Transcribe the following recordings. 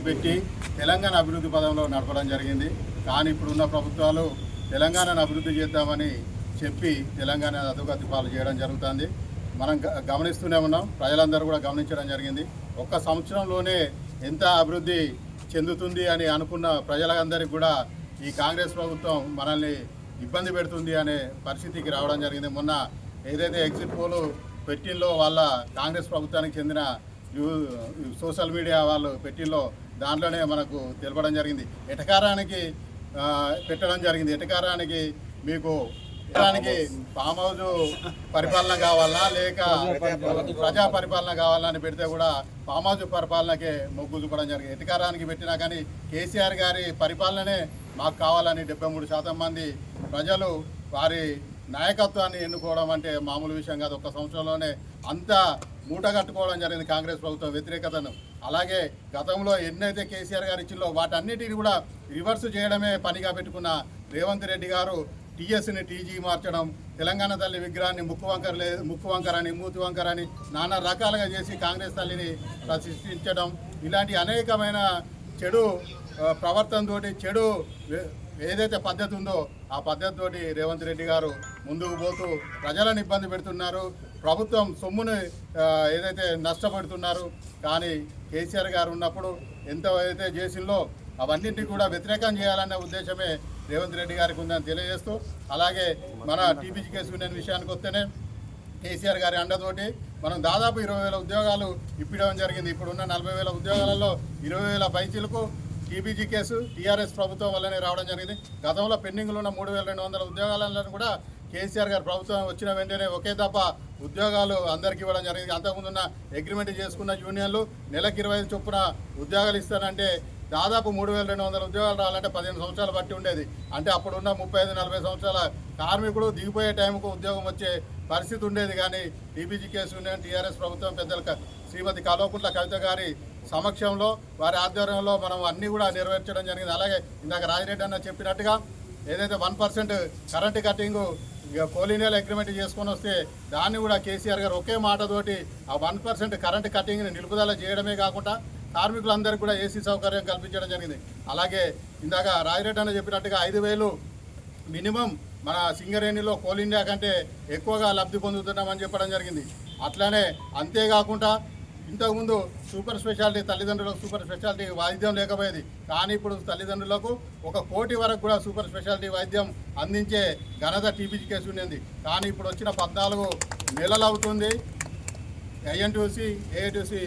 పెట్టి తెలంగాణ అభివృద్ధి పదంలో నడపడం జరిగింది. కానీ ఇప్పుడున్న ప్రభుత్వాలు తెలంగాణను అభివృద్ధి చేద్దామని చెప్పి తెలంగాణ అధోగతి పాలు చేయడం జరుగుతుంది. మనం గ- గమనిస్తూనే ఉన్నాం. ప్రజలందరూ కూడా గమనించడం జరిగింది. ఒక్క సంవత్సరంలోనే ఎంత అభివృద్ధి చెందుతుంది అని అనుకున్న ప్రజలందరికీ కూడా ఈ కాంగ్రెస్ ప్రభుత్వం మనల్ని ఇబ్బంది పెడుతుంది అనే పరిస్థితికి రావడం జరిగింది. మొన్న ఏదైతే ఎగ్జిట్ పోలు పెట్టిల్లో వాళ్ళ కాంగ్రెస్ ప్రభుత్వానికి చెందిన యూ- సోషల్ మీడియా వాళ్ళు పెట్టిలో దాంట్లోనే మనకు తెలపడం జరిగింది. ఎటకారానికి పెట్టడం జరిగింది. ఎటకారానికి మీకు ఎటకారానికి ఫామ్ హౌస్ పరిపాలన కావాలా లేక ప్రజా పరిపాలన కావాలా అని పెడితే కూడా ఫామ్ హౌస్ పరిపాలనకే మొగ్గు చూపడం జరిగింది. ఎటకారానికి పెట్టినా కానీ కేసీఆర్ గారి పరిపాలననే మాకు కావాలని డెబ్బై మూడు శాతం మంది ప్రజలు వారి నాయకత్వాన్ని ఎన్నుకోవడం అంటే మామూలు విషయం కాదు. ఒక సంవత్సరంలోనే అంత మూట కట్టుకోవడం జరిగింది కాంగ్రెస్ ప్రభుత్వం వ్యతిరేకతను. అలాగే గతంలో ఎన్నైతే కేసీఆర్ గారు ఇచ్చిందో వాటన్నిటిని కూడా రివర్స్ చేయడమే పనిగా పెట్టుకున్న రేవంత్ రెడ్డి గారు టీఎస్ని టీజీ మార్చడం తెలంగాణ తల్లి విగ్రహాన్ని ముక్కు వంకర లే ముక్కు వంకర అని మూతి వంకర అని నానా రకాలుగా చేసి కాంగ్రెస్ తల్లిని ప్రతిష్ఠించడం. ఇలాంటి అనేకమైన చెడు ప్రవర్తనతోటి చెడు ఏదైతే పద్ధతి ఉందో ఆ పద్ధతితోటి రేవంత్ రెడ్డి గారు ముందుకు పోతూ ప్రజలను ఇబ్బంది పెడుతున్నారు. ప్రభుత్వం సొమ్ముని ఏదైతే నష్టపడుతున్నారు కానీ కేసీఆర్ గారు ఉన్నప్పుడు ఎంత అయితే చేసిందో అవన్నింటినీ కూడా వ్యతిరేకం చేయాలన్న ఉద్దేశమే రేవంత్ రెడ్డి గారికి ఉందని తెలియజేస్తూ అలాగే మన టీబీజీ కేసు యూనియన్ విషయానికి వస్తేనే కేసీఆర్ గారి అండతోటి మనం దాదాపు ఇరవై వేల ఉద్యోగాలు ఇప్పించడం జరిగింది. ఇప్పుడున్న నలభై వేల ఉద్యోగాలలో ఇరవై వేల పైచీలకు టీబీజీ కేసు టీఆర్ఎస్ ప్రభుత్వం వల్లనే రావడం జరిగింది. గతంలో పెండింగ్లో ఉన్న మూడు వేల రెండు వందల ఉద్యోగాలను కూడా కేసీఆర్ గారు ప్రభుత్వం వచ్చిన వెంటనే ఒకే తప్ప ఉద్యోగాలు అందరికీ ఇవ్వడం జరిగింది. అంతకుముందున్న అగ్రిమెంట్ చేసుకున్న యూనియన్లు నెలకు ఇరవై ఐదు చొప్పున ఉద్యోగాలు ఇస్తానంటే దాదాపు మూడు వేల రెండు వందల ఉద్యోగాలు రావాలంటే పదిహేను సంవత్సరాలు బట్టి ఉండేది. అంటే అప్పుడున్న ముప్పై ఐదు నలభై సంవత్సరాల కార్మికుడు దిగిపోయే టైంకు ఉద్యోగం వచ్చే పరిస్థితి ఉండేది. కానీ టీబీజీ కేసు యూనియన్ టీఆర్ఎస్ ప్రభుత్వం పెద్దల శ్రీమతి కల్వకుంట్ల కవిత గారి సమక్షంలో వారి ఆధ్వర్యంలో మనం అన్నీ కూడా నెరవేర్చడం జరిగింది. అలాగే ఇందాక రాజిరెడ్డి అన్న చెప్పినట్టుగా ఏదైతే వన్ పర్సెంట్ కరెంటు కట్టింగ్ ఇక కోలినియల్ అగ్రిమెంట్ చేసుకొని వస్తే దాన్ని కూడా కేసీఆర్ గారు ఒకే మాటతోటి ఆ వన్ పర్సెంట్ కరెంటు కట్టింగ్ని నిలుపుదల చేయడమే కాకుండా కార్మికులందరికీ కూడా ఏసీ సౌకర్యం కల్పించడం జరిగింది. అలాగే ఇందాక రాజిరెడ్డి అన్న చెప్పినట్టుగా ఐదు వేలు మినిమం మన సింగరేణిలో కోల్ ఇండియా కంటే ఎక్కువగా లబ్ధి పొందుతున్నామని చెప్పడం జరిగింది. అట్లానే అంతేకాకుండా ఇంతకుముందు సూపర్ స్పెషాలిటీ తల్లిదండ్రులకు సూపర్ స్పెషాలిటీ వైద్యం లేకపోయేది. కానీ ఇప్పుడు తల్లిదండ్రులకు ఒక కోటి వరకు కూడా సూపర్ స్పెషాలిటీ వైద్యం అందించే ఘనత టీబీజీ కేసు ఉండింది. కానీ ఇప్పుడు వచ్చిన పద్నాలుగు నెలలు అవుతుంది. ఐఎన్టీసీ ఏఐటీసీ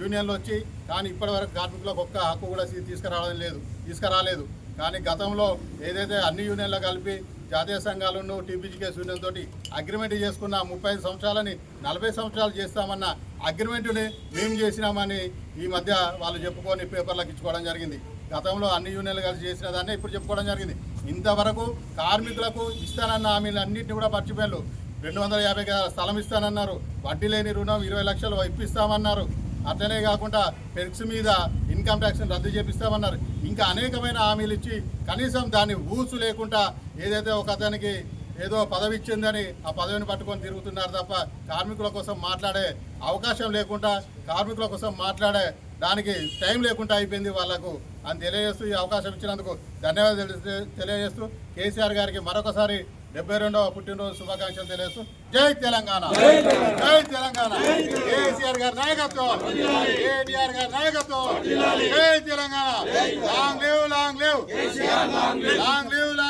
యూనియన్లు వచ్చి కానీ ఇప్పటివరకు కార్మికులకు ఒక్క హక్కు కూడా తీసుకురావడం లేదు తీసుకురాలేదు. కానీ గతంలో ఏదైతే అన్ని యూనియన్లు కలిపి జాతీయ సంఘాలను టీపీజీకేస్ యూనియన్ తోటి అగ్రిమెంట్ చేసుకున్న ముప్పై సంవత్సరాలని నలభై సంవత్సరాలు చేస్తామన్న అగ్రిమెంటుని మేము చేసినామని ఈ మధ్య వాళ్ళు చెప్పుకొని పేపర్లకు ఇచ్చుకోవడం జరిగింది. గతంలో అన్ని యూనియన్లు కలిసి చేసిన దాన్ని ఇప్పుడు చెప్పుకోవడం జరిగింది. ఇంతవరకు కార్మికులకు ఇస్తానన్న హామీలు అన్నింటినీ కూడా మర్చిపోయారు రెండు వందల యాభై గజాల స్థలం ఇస్తానన్నారు. వడ్డీ లేని రుణం ఇరవై లక్షలు ఇప్పిస్తామన్నారు. అట్లనే కాకుండా పెర్క్స్ మీద ఇన్కమ్ ట్యాక్స్ని రద్దు చేపిస్తామన్నారు. ఇంకా అనేకమైన హామీలు ఇచ్చి కనీసం దాన్ని ఊసు లేకుండా ఏదైతే ఒక అతనికి ఏదో పదవి ఇచ్చిందని ఆ పదవిని పట్టుకొని తిరుగుతున్నారు తప్ప కార్మికుల కోసం మాట్లాడే అవకాశం లేకుండా కార్మికుల కోసం మాట్లాడే దానికి టైం లేకుండా అయిపోయింది వాళ్ళకు. అని తెలియజేస్తూ ఈ అవకాశం ఇచ్చినందుకు ధన్యవాదాలు తెలియ- తెలియజేస్తూ కేసీఆర్ గారికి మరొకసారి డెబ్బై రెండవ పుట్టినరోజు శుభాకాంక్షలు తెలియజేస్తూ జై తెలంగాణ. జై తెలంగాణ. కేసీఆర్ గారి నాయకత్వం. కేటీఆర్ గారి నాయకత్వం. జై Telangana. Long live long live. Long live long